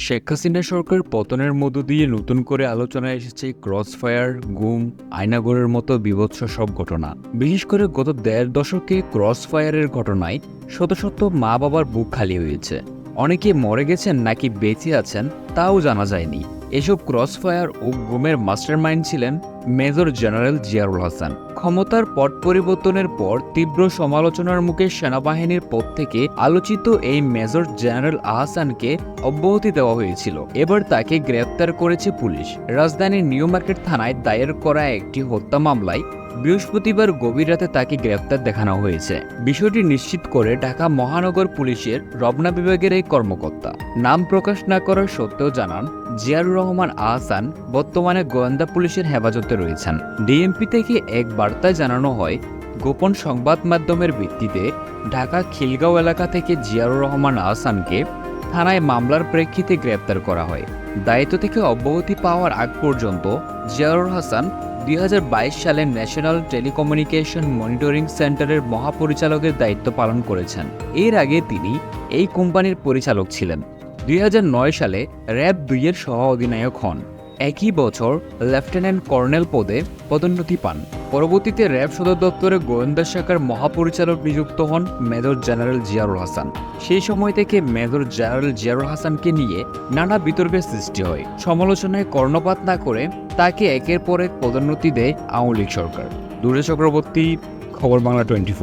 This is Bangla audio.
শেখ হাসিনা সরকার পতনের মধ্য দিয়ে নতুন করে আলোচনায় এসেছে ক্রসফায়ার, গুম আয়নাগরের মতো বিভৎস সব ঘটনা। বিশেষ করে গত দেড় দশকে ক্রসফায়ারের ঘটনায় শত শত মা বাবার বুক খালি হয়েছে। অনেকে মরে গেছেন নাকি বেঁচে আছেন তাও জানা যায়নি। এসব ক্রসফায়ার ও গুমের মাস্টারমাইন্ড ছিলেন মেজর জেনারেল জিয়ারুল হাসান। ক্ষমতার পট পরিবর্তনের পর তীব্র সমালোচনার মুখে সেনাবাহিনীর পদ থেকে আলোচিত এই মেজর জেনারেল আহসানকে অব্যাহতি দেওয়া হয়েছিল। এবার তাকে গ্রেপ্তার করেছে পুলিশ। রাজধানীর নিউ মার্কেট থানায় দায়ের করা একটি হত্যা মামলায় বৃহস্পতিবার গভীর রাতে তাকে গ্রেপ্তার দেখানো হয়েছে। বিষয়টি নিশ্চিত করে ঢাকা মহানগর পুলিশের রবনা বিভাগের এই কর্মকর্তা নাম প্রকাশ না করার সত্ত্বেও জানান, জিয়ারুর রহমান আহসান বর্তমানে গোয়েন্দা পুলিশের হেফাজতে রয়েছেন। ডিএমপি থেকে এক বার্তায় জানানো হয়, গোপন সংবাদ মাধ্যমের ভিত্তিতে ঢাকা খিলগাঁও এলাকা থেকে জিয়ারুর রহমান আহসানকে থানায় মামলার প্রেক্ষিতে গ্রেপ্তার করা হয়। দায়িত্ব থেকে অব্যাহতি পাওয়ার আগ পর্যন্ত জিয়াউর হাসান দুই হাজার বাইশ সালে ন্যাশনাল টেলিকমিউনিকেশন মনিটরিং সেন্টারের মহাপরিচালকের দায়িত্ব পালন করেছেন। এর আগে তিনি এই কোম্পানির পরিচালক ছিলেন। দুই হাজার নয় সালে র্যাব দুইয়ের সহ অধিনায়ক হন। একই বছর লেফটেন্যান্ট কর্নেল পদে পদোন্নতি পান। পরবর্তীতে র্যাব সদর দপ্তরে গোয়েন্দা শাখার মহাপরিচালক নিযুক্ত হন মেজর জেনারেল জিয়ারুল হাসান। সেই সময় থেকে মেজর জেনারেল জিয়ারুল হাসানকে নিয়ে নানা বিতর্কের সৃষ্টি হয়। সমালোচনায় কর্ণপাত না করে তাকে একের পর এক পদোন্নতি দেয় আওয়ামী লীগ সরকার। দূরে চক্রবর্তী, খবর বাংলা টোয়েন্টি